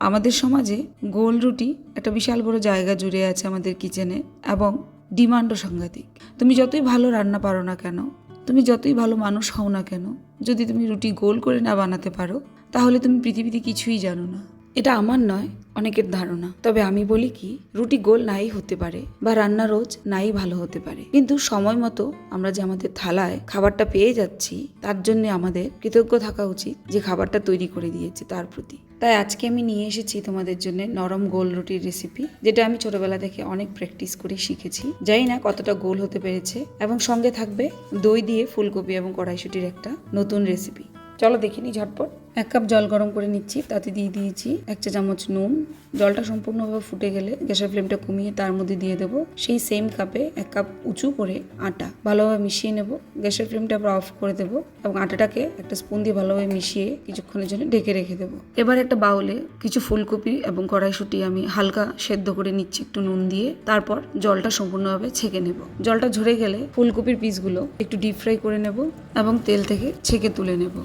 আমাদের সমাজে গোল রুটি একটা বিশাল বড় জায়গা জুড়ে আছে আমাদের কিচেনে এবং ডিমান্ডও সাংঘাতিক। তুমি যতই ভালো রান্না পারো না কেন, তুমি যতই ভালো মানুষ হও না কেন, যদি তুমি রুটি গোল করে না বানাতে পারো, তাহলে তুমি পৃথিবীতে কিছুই জানো না। এটা আমার নয়, অনেকের ধারণা। তবে আমি বলি কি, রুটি গোল নাই হতে পারে বা রান্না রোজ নাই ভালো হতে পারে। কিন্তু সময় মতো আমরা যে আমাদের থালায় খাবারটা পেয়ে যাচ্ছি, তার জন্য আমাদের কৃতজ্ঞ থাকা উচিত যে খাবারটা তৈরি করে দিয়েছে তার প্রতি। তাই আজকে আমি নিয়ে এসেছি তোমাদের জন্য নরম গোল রুটির রেসিপি যেটা আমি ছোটবেলা থেকে অনেক প্র্যাকটিস করে শিখেছি। জানি না কতটা গোল হতে পেরেছে এবং সঙ্গে থাকবে দই দিয়ে ফুলকপি এবং কড়াইশুটির একটা নতুন রেসিপি চলো দেখিনি ঝটপট। এক কাপ জল গরম করে নিচ্ছি, তাতে দিয়ে দিয়েছি এক চা চামচ নুন। জলটা সম্পূর্ণভাবে ফুটে গেলে গ্যাসের ফ্লেমটা কমিয়ে তার মধ্যে দিয়ে দেবো সেই সেম কাপে এক কাপ উঁচু করে আটা। ভালোভাবে মিশিয়ে নেব। গ্যাসের ফ্লেমটা আবার অফ করে দেবো এবং আটাটাকে একটা স্পুন দিয়ে ভালোভাবে মিশিয়ে কিছুক্ষণের জন্য ঢেকে রেখে দেবো। এবার একটা বাউলে কিছু ফুলকপি এবং কড়াইশুটি আমি হালকা সেদ্ধ করে নিচ্ছি একটু নুন দিয়ে। তারপর জলটা সম্পূর্ণভাবে ছেঁকে নেব। জলটা ঝরে গেলে ফুলকপির পিসগুলো একটু ডিপ ফ্রাই করে নেব এবং তেল থেকে ছেঁকে তুলে নেব।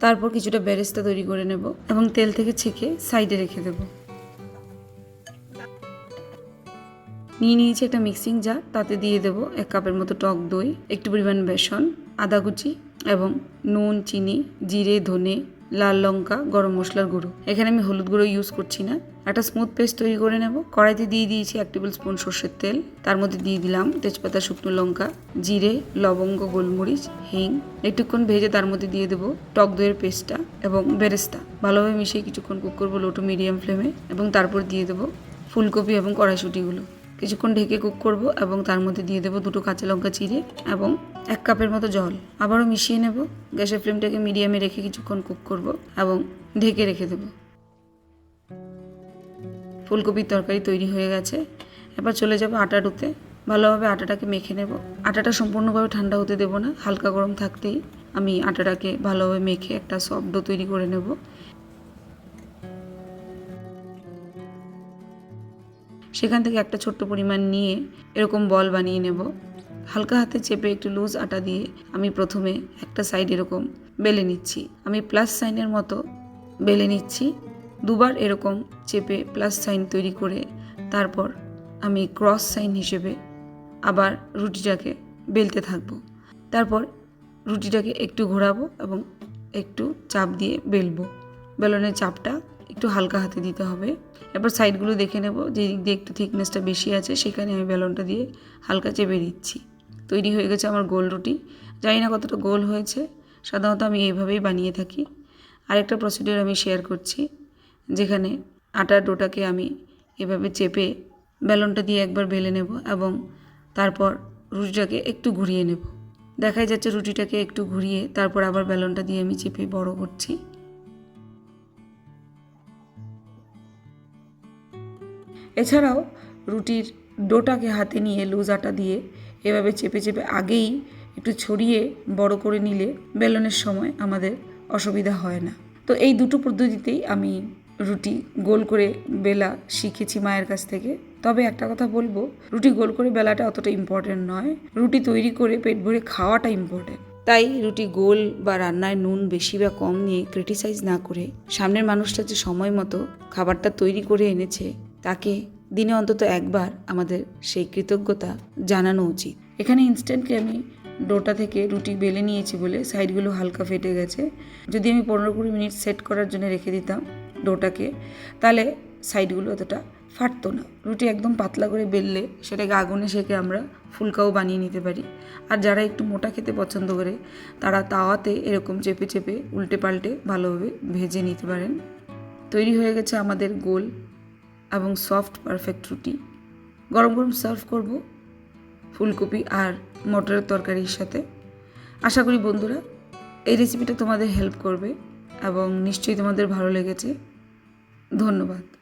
তারপর কিছুটা বেরেস্তা তৈরি করে নেব এবং তেল থেকে ছেঁকে সাইডে রেখে দেব। নিয়ে নিয়েছি একটা মিক্সিং জার, তাতে দিয়ে দেব এক কাপের মতো টক দই, একটু পরিমাণ বেসন, আদা কুচি এবং নুন, চিনি, জিরে, ধনে লাল লঙ্কা, গরম মশলার গুঁড়ো। এখানে আমি হলুদ গুঁড়ো ইউজ করছি না। একটা স্মুথ পেস্ট তৈরি করে নেব। কড়াইতে দিয়ে দিয়েছি এক টেবিল স্পুন সর্ষের তেল। তার মধ্যে দিয়ে দিলাম তেজপাতা, শুকনো লঙ্কা, জিরে, লবঙ্গ, গোলমরিচ, হিং। একটুক্ষণ ভেজে তার মধ্যে দিয়ে দেবো টক দইয়ের পেস্টটা এবং বেরেস্তা। ভালোভাবে মিশিয়ে কিছুক্ষণ কুক করব লো টু মিডিয়াম ফ্লেমে এবং তারপর দিয়ে দেবো ফুলকপি এবং কড়াইশুটিগুলো। কিছুক্ষণ ঢেকে কুক করব এবং তার মধ্যে দিয়ে দেবো দুটো কাঁচা লঙ্কা চিড়ে এবং এক কাপের মতো জল। আবারও মিশিয়ে নেব। গ্যাসের ফ্লেমটাকে মিডিয়ামে রেখে কিছুক্ষণ কুক করব এবং ঢেকে রেখে দেবো। ফুলকপির তরকারি তৈরি হয়ে গেছে। এবার চলে যাব আটা ডুতে ভালোভাবে আটাটাকে মেখে নেব। আটাটা সম্পূর্ণভাবে ঠান্ডা হতে দেবো না। হালকা গরম থাকতেই আমি আটাটাকে ভালোভাবে মেখে একটা সফট ডো তৈরি করে নেব। সেখান থেকে একটা ছোট্ট পরিমাণ নিয়ে এরকম বল বানিয়ে নেব। হালকা হাতে চেপে একটু লুজ আটা দিয়ে আমি প্রথমে একটা সাইড এরকম বেলে নিচ্ছি। আমি প্লাস সাইনের মতো বেলে নিচ্ছি। দুবার এরকম চেপে প্লাস সাইন তৈরি করে তারপর আমি ক্রস সাইন হিসেবে আবার রুটিটাকে বেলতে থাকব। তারপর রুটিটাকে একটু ঘোরাবো এবং একটু চাপ দিয়ে বেলবো। বেলনের চাপটা একটু হালকা হাতে দিতে হবে। এবার সাইডগুলো দেখে নেব, যে দিক দিয়ে একটু থিকনেসটা বেশি আছে, সেখানে আমি বেলনটা দিয়ে হালকা চেপে দিচ্ছি। তৈরি হয়ে গেছে আমার গোল রুটি। জানি না কতটা গোল হয়েছে, সাধারণত আমি এইভাবেই বানিয়ে থাকি। আরেকটা প্রসিডিওর আমি শেয়ার করছি, যেখানে আটার ডোটাকে আমি এভাবে চেপে বেলনটা দিয়ে একবার বেলে নেব এবং তারপর রুটিটাকে একটু ঘুরিয়ে নেব। দেখাই যাচ্ছে রুটিটাকে একটু ঘুরিয়ে তারপর আবার বেলনটা দিয়ে আমি চেপে বড় করছি। এছাড়াও রুটির ডোটাকে হাতে নিয়ে লুজ আটা দিয়ে এভাবে চেপে চেপে আগেই একটু ছড়িয়ে বড় করে নিলে বেলনের সময় আমাদের অসুবিধা হয় না। তো এই দুটো পদ্ধতিতেই আমি রুটি গোল করে বেলা শিখেছি মায়ের কাছ থেকে। তবে একটা কথা বলব, রুটি গোল করে বেলাটা অতটা ইম্পর্টেন্ট নয়। রুটি তৈরি করে পেট ভরে খাওয়াটা ইম্পর্টেন্ট তাই রুটি গোল বা রান্নায় নুন বেশি বা কম নিয়ে ক্রিটিসাইজ না করে সামনের মানুষটা যে সময় মতো খাবারটা তৈরি করে এনেছে তাকে দিনে অন্তত একবার আমাদের সেই কৃতজ্ঞতা জানানো উচিত। এখানে ইনস্ট্যান্টলি আমি ডোটা থেকে রুটি বেলে নিয়েছি বলে সাইডগুলো হালকা ফেটে গেছে। যদি আমি পনেরো কুড়ি মিনিট সেট করার জন্য রেখে দিতাম ডোটাকে, তাহলে সাইডগুলো অতটা ফাটতো না। রুটি একদম পাতলা করে বেললে সেটাকে আগুনে সেকে আমরা ফুলকাও বানিয়ে নিতে পারি। আর যারা একটু মোটা খেতে পছন্দ করে, তারা তাওয়াতে এরকম চেপে চেপে উল্টে পাল্টে ভালোভাবে ভেজে নিতে পারেন। তৈরি হয়ে গেছে আমাদের গোল এবং সফট পারফেক্ট রুটি। গরম গরম সার্ভ করব ফুলকপি আর মটরের তরকারির সাথে। আশা করি বন্ধুরা, এই রেসিপিটা তোমাদের হেল্প করবে এবং নিশ্চয়ই তোমাদের ভালো লেগেছে। ধন্যবাদ।